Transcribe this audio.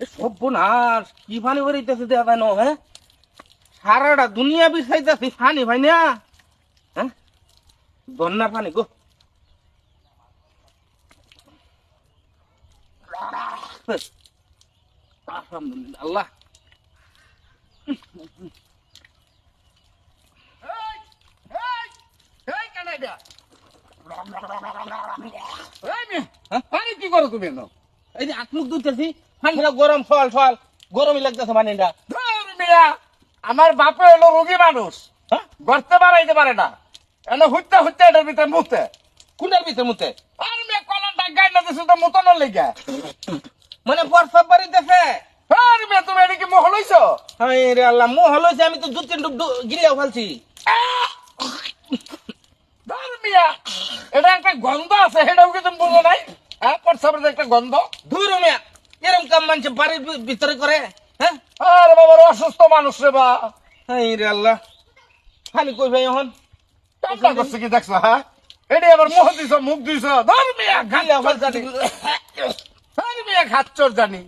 সর্বনাশ কি পানি ভরিতেছে দেখা ন হ্যাঁ সারাটা দুনিয়া বিছাইতেছি পানি ভাই না হ্যাঁ দন্নার পানি গো। আলহামদুলিল্লাহ আল্লাহ। পানি কি করো তুমি এই যে আত্মুখ দুধতেছি গরম ফল ফল গরমই লাগতেছে মিয়া আমার বাপে হলো রোগী মানুষ। হ্যাঁ? গড়তে বাড়াইতে পারে না। এনে হুইতে হুইতে এটার ভিতরে মুতে। কোনটার ভিতরে মুতে? আর মেয়ে কলারটা গাই না দিছে তো মুতানোর লেগে। মানে বরফ বাড়িতেছে আর মেয়ে তুমি এটা কি মোহ লইছো? হাই রে আল্লাহ মোহ হলো আমি তো দু তিন ডুব গিলিয়াও ফেলছি। মিয়া এটা একটা গন্ধ আছে সেটাও কি তুমি বুঝো নাই? হ্যাঁ প্রসাবের একটা গন্ধ। ধুর মিয়া এরম কাম মানুষ বাড়ির ভিতরে করে হ্যাঁ? আরে বাবার অসুস্থ মানুষ রে বা। হাই রে আল্লাহ। খালি কই ভাই এখন? কামটা করছে কি দেখছ হ্যাঁ? এটি আবার মুখ দিছ মুখ দিছ। ধর মিয়া ঘাচ্চর জানি।